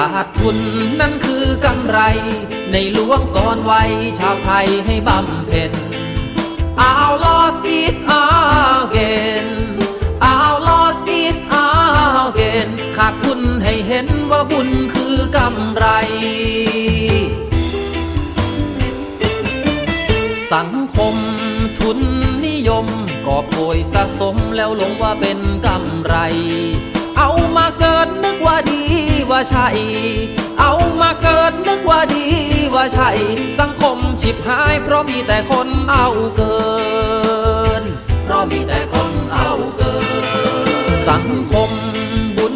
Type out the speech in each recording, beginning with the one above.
ขาดทุนนั่นคือกำไร ในหลวงสอนไว้ชาวไทยให้บำเพ็ญ Our lost is our gain Our lost is our gain ขาดทุนให้เห็นว่าบุญคือกำไร สังคมทุนนิยมก็โพยสะสมแล้วหลงว่าเป็นกำไร ว่าใช่ เอามาเกินนึกว่าดีว่าใช่ สังคมฉิบหาย เพราะมีแต่คนเอาเกิน เพราะมีแต่คนเอาเกิน สังคมบุญ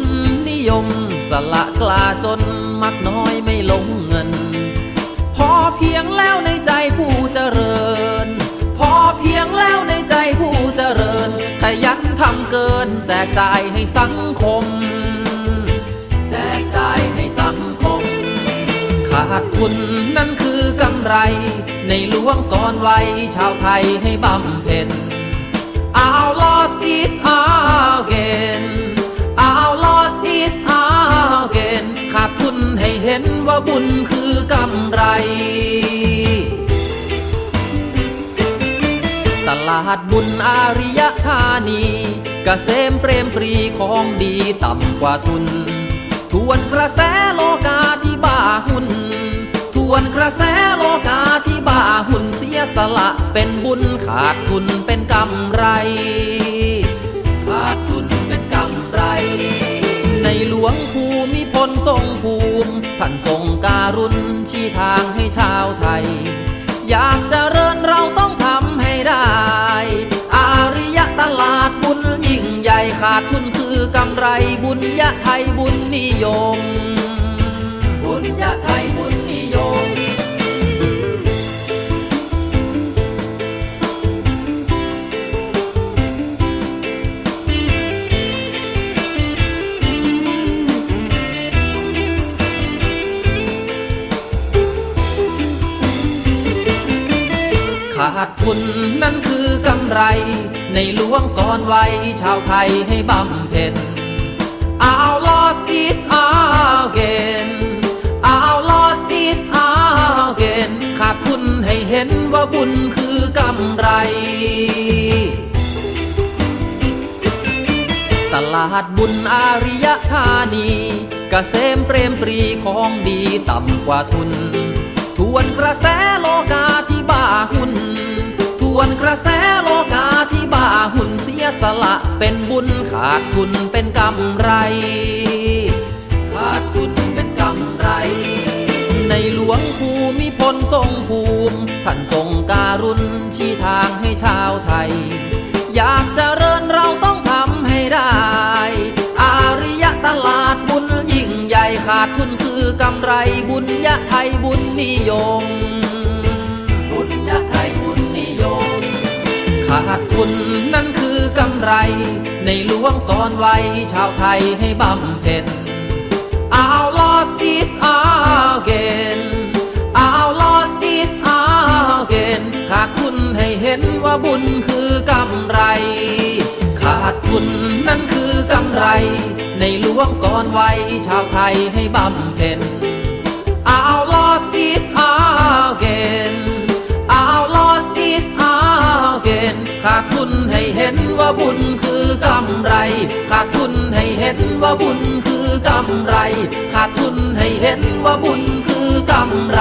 นิยม สละกล้าจนมักน้อยไม่ลงเงิน พอเพียงแล้วในใจผู้เจริญ พอเพียงแล้วในใจผู้เจริญขยันทำเกินแจกจ่ายให้สังคม ขาดทุนนั่นคือกำไร ในหลวงสอนไว้ชาวไทยให้บำเพ็ญ Our lost is our gain Our lost is our gain ขาดทุนให้เห็นว่าบุญคือกำไร ตลาดบุญอาริยธานีกเกษมเปรมปรีของดีต่ำกว่าทุน วนกระแสโลกาที่บ้าหุ่น ทวนกระแสโลกาที่บ้าหุ่นเสียสละเป็นบุญขาดทุนเป็นกำไร ขาดทุนเป็นกำไร ในหลวงภูมิพลทรงภูมิ ท่านทรงการุณชี้ทางให้ชาวไทย อยากจะเริญเราต้องทำให้ได้ ขาดทุนคือกำไรบุญยะไทยบุญนิยม บุญยะไทยบุญ ขาดทุนนั่นคือกำไร ในหลวงสอนไว้ชาวไทยให้บำเพ็ญ Our lost is our gain Our lost is our gain ขาดทุนให้เห็นว่าบุญคือกำไร ตลาดบุญอาริยธานีกเกษมเปรมปรีของดีต่ำกว่าทุน ทวนกระแส หุ่นเสียสละเป็นบุญขาดทุนเป็นกำไร ขาดทุนเป็นกำไร ในหลวงภูมิพลทรงภูมิท่านทรงการุณชี้ทางให้ชาวไทย อยากจะเริญเราต้องทำให้ได้ อาริยตลาดบุญยิ่งใหญ่ขาดทุนคือกำไรบุญยะไทยบุญนิยม ขาดทุนนั่นคือกำไร ในหลวงสอนไว้ชาวไทยให้บำเพ็ญ Our lost is our gain Our lost is our gain ขาดทุนให้เห็นว่าบุญคือกำไร ขาดทุนนั่นคือกำไร ในหลวงสอนไว้ชาวไทยให้บำเพ็ญ อกำไร ขาดทุนให้เห็นว่าบุญคือกำไร ขาดทุนให้เห็นว่าบุญคือกำไร